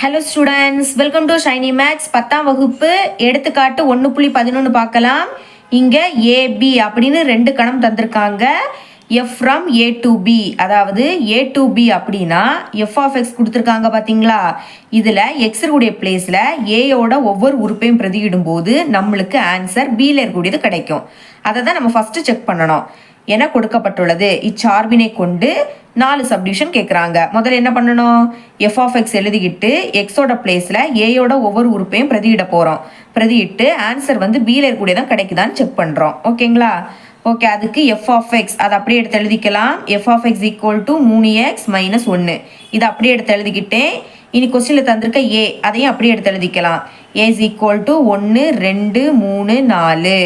Hello students welcome to Shiny Max பத்தாம் வகுப்பு எடுத்துக்காட்டு ஒன்று புள்ளி பதினொன்று பார்க்கலாம். இங்கே ஏபி அப்படின்னு ரெண்டு கணம் தந்திருக்காங்க. F from A to B அதாவது ஏ டு பி அப்படின்னா எஃப் ஆஃப் எக்ஸ் கொடுத்துருக்காங்க பார்த்தீங்களா இதில் எக்ஸருடைய பிளேஸில் ஏயோட ஒவ்வொரு உறுப்பையும் பிரதியிடும் போது நம்மளுக்கு ஆன்சர் பியில் இருக்கக்கூடியது கிடைக்கும். அதை தான் நம்ம ஃபஸ்ட்டு செக் பண்ணணும். என கொடுக்கப்பட்டுள்ளது. இச்சார்பினை கொண்டு நாலு சப்டிவிஷன் கேட்குறாங்க முதல்ல என்ன பண்ணணும்? எஃப் ஆஃப் எக்ஸ் எழுதிக்கிட்டு எக்ஸோட பிளேஸில் ஏயோட ஒவ்வொரு உறுப்பையும் பிரதியிட போகிறோம் பிரதியிட்டு ஆன்சர் வந்து பியில் இருக்கக்கூடியதான் கிடைக்குதான்னு செக் பண்ணுறோம் ஓகேங்களா ஓகே அதுக்கு எஃப் ஆஃப் எக்ஸ் அதை அப்படியே எடுத்து எழுதிக்கலாம். F of X equal to மூணு எக்ஸ் மைனஸ் ஒன்று இதை அப்படியே எடுத்து எழுதிக்கிட்டேன். இனி கொஸ்டினில் தந்திருக்க ஏ அதையும் அப்படியே எடுத்து எழுதிக்கலாம். ஏ இஸ் ஈக்குவல் டு ஒன்று ரெண்டு மூணு நாலு.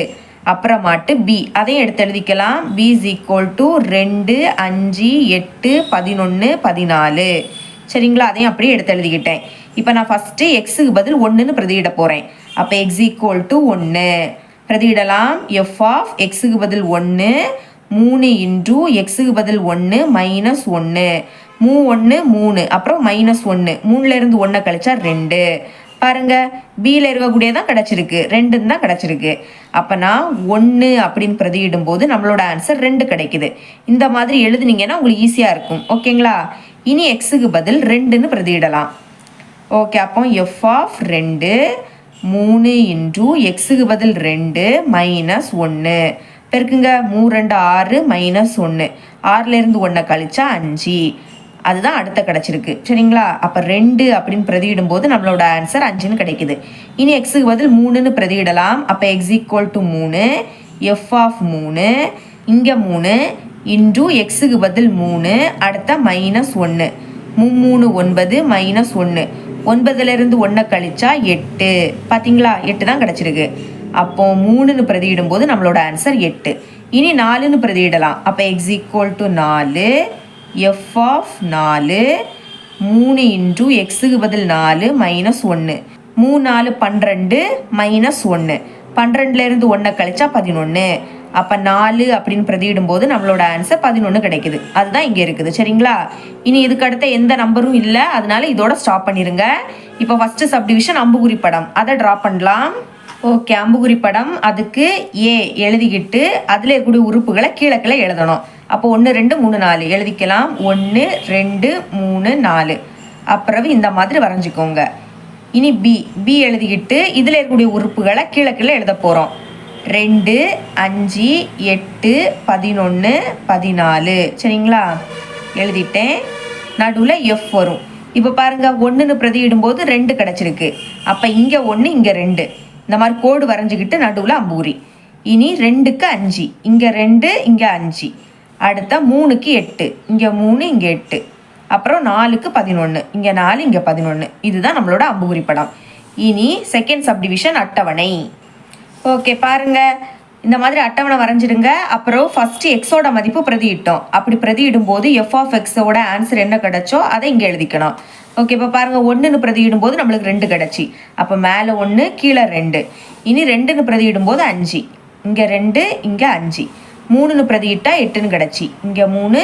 அப்புறமாட்டு பி அதையும் எடுத்து எழுதிக்கலாம். பி இஸ் ஈக்குவல் டு ரெண்டு அஞ்சு எட்டு பதினொன்று பதினாலு. சரிங்களா? அதையும் அப்படியே எடுத்து எழுதிக்கிட்டேன். இப்போ நான் ஃபஸ்ட்டு எக்ஸுக்கு பதில் ஒன்றுன்னு பிரதியிட போகிறேன் அப்போ எக்ஸ் ஈக்குவல் டு ஒன்று பிரதியிடலாம். எஃப் ஆஃப் எக்ஸுக்கு பதில் ஒன்று மூணு இன்டூ எக்ஸுக்கு பதில் ஒன்று மைனஸ் ஒன்று மூ ஒன்று மூணு. அப்புறம் மைனஸ் ஒன்று மூணுலேருந்து ஒன்றை கழிச்சா ரெண்டு. பாருங்க பியில் இருக்கக்கூடியதான் கிடச்சிருக்கு. ரெண்டுன்னு தான் கிடச்சிருக்கு. அப்போ நான் ஒன்று அப்படின்னு பிரதியிடும் போது நம்மளோட ஆன்சர் ரெண்டு கிடைக்குது. இந்த மாதிரி எழுதுனீங்கன்னா உங்களுக்கு ஈஸியாக இருக்கும். ஓகேங்களா இனி எக்ஸுக்கு பதில் ரெண்டுன்னு பிரதியிடலாம். ஓகே அப்போ எஃப் ஆஃப் ரெண்டு மூணு இன்டூ எக்ஸுக்கு பதில் ரெண்டு மைனஸ் ஒன்று பெருக்குங்க மூ ரெண்டு ஆறு மைனஸ் ஒன்று ஆறுலேருந்து ஒன்றை கழிச்சா அஞ்சு. அதுதான் அடுத்த கிடச்சிருக்கு. சரிங்களா? அப்போ ரெண்டு அப்படின்னு பிரதியிடும் போது நம்மளோட ஆன்சர் அஞ்சுன்னு கிடைக்குது. இனி எக்ஸுக்கு பதில் மூணுன்னு பிரதியிடலாம். அப்போ எக்ஸ் ஈக்குவல் டு மூணு எஃப் ஆஃப் மூணு இங்கே மூணு இன்டூ எக்ஸுக்கு பதில் மூணு அடுத்த மைனஸ் ஒன்று மூணு ஒன்பது மைனஸ் ஒன்று ஒன்பதுலேருந்து ஒன்றை கழிச்சா எட்டு. பார்த்தீங்களா எட்டு தான் கிடச்சிருக்கு. அப்போ மூணுன்னு பிரதியிடும் போது நம்மளோட ஆன்சர் எட்டு. இனி நாலுன்னு பிரதியிடலாம். அப்போ எக்ஸ் ஈக்குவல் டு நாலு எஃப் ஆஃப் நாலு மூணு இன்டூ எக்ஸுக்கு பதில் நாலு மைனஸ் ஒன்று மூணு நாலு பன்னிரெண்டு மைனஸ் ஒன்று பன்னிரெண்டுலேருந்து ஒன்றை கழிச்சா பதினொன்று அப்போ நாலு அப்படின்னு பிரதியிடும் போது நம்மளோட ஆன்சர் பதினொன்று கிடைக்குது. அதுதான் இங்கே இருக்குது. சரிங்களா? இனி இதுக்கு அடுத்த எந்த நம்பரும் இல்லை. அதனால இதோட ஸ்டாப் பண்ணிடுங்க இப்போ ஃபஸ்ட்டு சப்டிவிஷன் அம்புகுறி படம். அதை ட்ரா பண்ணலாம். ஓகே அம்புகுறி படம். அதுக்கு ஏ எழுதிக்கிட்டு அதில் இருக்கக்கூடிய உறுப்புகளை கீழே கீழே எழுதணும். அப்போ ஒன்று ரெண்டு மூணு நாலு. எழுதிக்கலாம். ஒன்று ரெண்டு மூணு நாலு. அப்புறம் இந்த மாதிரி வரைஞ்சிக்கோங்க. இனி பி பி எழுதிக்கிட்டு இதில் இருக்கக்கூடிய உறுப்புகளை கீழே கீழே எழுத போகிறோம் ரெண்டு அஞ்சு எட்டு பதினொன்று பதினாலு. சரிங்களா? எழுதிட்டேன். நடுவில் எஃப் வரும். இப்போ பாருங்கள் ஒன்றுன்னு பிரதியிடும்போது ரெண்டு கிடச்சிருக்கு. அப்போ இங்கே ஒன்று இங்கே ரெண்டு. இந்த மாதிரி கோடு வரைஞ்சிக்கிட்டு நடுவில் அம்பூரி. இனி ரெண்டுக்கு அஞ்சு. இங்கே ரெண்டு இங்கே அஞ்சு. அடுத்த மூணுக்கு எட்டு. இங்கே மூணு இங்கே எட்டு. அப்புறம் நாலுக்கு பதினொன்று இங்கே நாலு இங்கே பதினொன்று இதுதான் நம்மளோட அம்புகுறி படம். இனி செகண்ட் சப்டிவிஷன் அட்டவணை. ஓகே பாருங்க. இந்த மாதிரி அட்டவணை வரைஞ்சிடுங்க. அப்புறம் ஃபர்ஸ்ட் எக்ஸோட மதிப்பு பிரதியிட்டோம். அப்படி பிரதியிடும் போது எஃப் ஆஃப் எக்ஸோட ஆன்சர் என்ன கிடைச்சோ அதை இங்கே எழுதிக்கணும் ஓகே இப்போ பாருங்கள் ஒன்றுன்னு பிரதியிடும் போது நம்மளுக்கு ரெண்டு கிடச்சி. அப்போ மேலே ஒன்று கீழே ரெண்டு. இனி ரெண்டுன்னு பிரதியிடும் போது அஞ்சு. இங்கே ரெண்டு இங்கே அஞ்சு. மூணுன்னு பிரதியிட்டா எட்டுன்னு கிடச்சி. இங்கே மூணு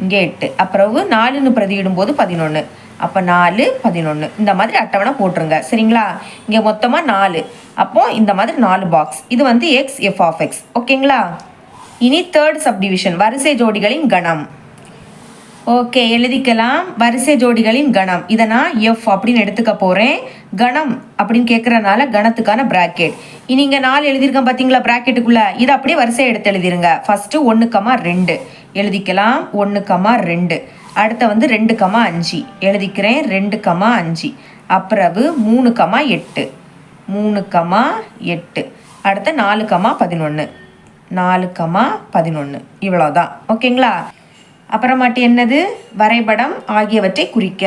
இங்கே எட்டு. அப்புறம் நாலுன்னு பிரதியிடும் போது பதினொன்று அப்போ நாலு பதினொன்று இந்த மாதிரி அட்டவணை போட்டுருங்க. சரிங்களா? இங்கே மொத்தமாக நாலு. அப்போ இந்த மாதிரி நாலு பாக்ஸ் இது வந்து எக்ஸ் எஃப் ஆஃப் எக்ஸ் ஓகேங்களா இனி தேர்ட் சப்டிவிஷன் வரிசை ஜோடிகளின் கணம். ஓகே எழுதிக்கலாம். வரிசை ஜோடிகளின் கணம். இதை நான் எஃப் அப்படின்னு எடுத்துக்க போகிறேன் கணம் அப்படின்னு கேட்குறனால கணத்துக்கான ப்ராக்கெட் இனிங்க நாலு எழுதியிருக்கேன் பார்த்தீங்களா ப்ராக்கெட்டுக்குள்ளே இதை அப்படியே வரிசையை எடுத்து எழுதிருங்க. ஃபஸ்ட்டு ஒன்று கமா ரெண்டு. எழுதிக்கலாம். ஒன்று கமா ரெண்டு. அடுத்த வந்து ரெண்டு கமா அஞ்சு. எழுதிக்கிறேன். ரெண்டு கமா அஞ்சு. அப்புறவு மூணு கமா எட்டு. மூணு கமா எட்டு. அடுத்த நாலு கமா பதினொன்று நாலு கமா பதினொன்று இவ்வளோதான் ஓகேங்களா? அப்புறமாட்டி என்னது? வரைபடம் ஆகியவற்றை குறிக்க.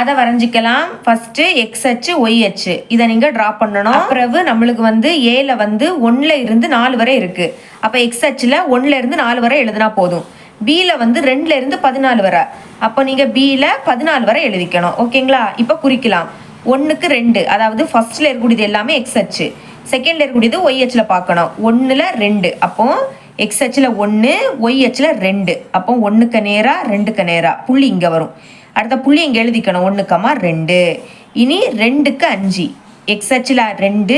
அதை வரைஞ்சிக்கலாம். ஃபஸ்ட்டு எக்ஸ் அச்சு ஒய் அச்சு. இதை நீங்கள் ட்ரா பண்ணணும். பிறகு நம்மளுக்கு வந்து ஏல வந்து ஒன்றில் இருந்து நாலு வரை இருக்குது அப்போ எக்ஸ் அச்சில் ஒன்றில் இருந்து நாலு வரை எழுதினா போதும். பியில் வந்து ரெண்டுல இருந்து பதினாலு வரை. அப்போ நீங்கள் பியில் பதினாலு வரை எழுதிக்கணும். ஓகேங்களா? இப்போ குறிக்கலாம். ஒன்றுக்கு ரெண்டு. அதாவது ஃபஸ்ட்டில் இருக்கக்கூடியது எல்லாமே எக்ஸ் அச்சு. செகண்டில் இருக்கக்கூடியது ஒய் அச்சில் பார்க்கணும். ஒன்றில் ரெண்டு. அப்போது எக்ஸ் அச்சில் ஒன்று ஒய் அச்சில் ரெண்டு. அப்போ ஒன்றுக்கு நேராக ரெண்டுக்கு நேராக புள்ளி இங்கே வரும். அடுத்த புள்ளி இங்கே எழுதிக்கணும். ஒன்று கமா ரெண்டு. இனி ரெண்டுக்கு அஞ்சு. எக்ஸ் அச்சில் ரெண்டு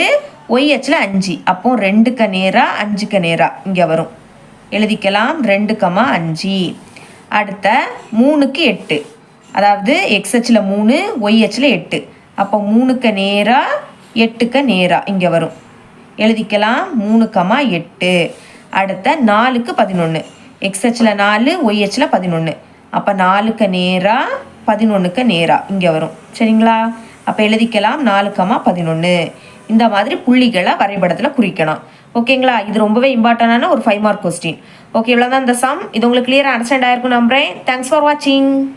ஒய் அச்சில் அஞ்சு. அப்போ ரெண்டுக்கு நேராக அஞ்சுக்கு நேராக இங்கே வரும். எழுதிக்கலாம். ரெண்டு கமா அஞ்சு. அடுத்த மூணுக்கு எட்டு. அதாவது எக்ஸ் அச்சில் மூணு ஒய் அச்சில் எட்டு. அப்போ மூணுக்கு நேராக எட்டுக்கு நேராக இங்கே வரும். எழுதிக்கலாம். மூணு கமா எட்டு. அடுத்த நாலுக்கு பதினொன்று எக்ஸ்ஹெச்சில் நாலு ஒய்ஹெச்சில் பதினொன்று அப்போ நாலுக்கு நேராக பதினொன்றுக்கு நேராக இங்கே வரும். சரிங்களா? அப்போ எழுதிக்கலாம். நாலு பதினொன்று இந்த மாதிரி புள்ளிகளை வரைபடத்தில் குறிக்கணும். ஓகேங்களா? இது ரொம்பவே இம்பார்ட்டண்டான ஒரு ஃபைவ் மார்க் கொஸ்டின் ஓகே இவ்வளோ தான் இந்த சம் இது உங்களுக்கு கிளியராக அண்டர்ஸ்டாண்ட் ஆயிருக்கும் நம்புறேன். தேங்க்ஸ் ஃபார் வாட்சிங்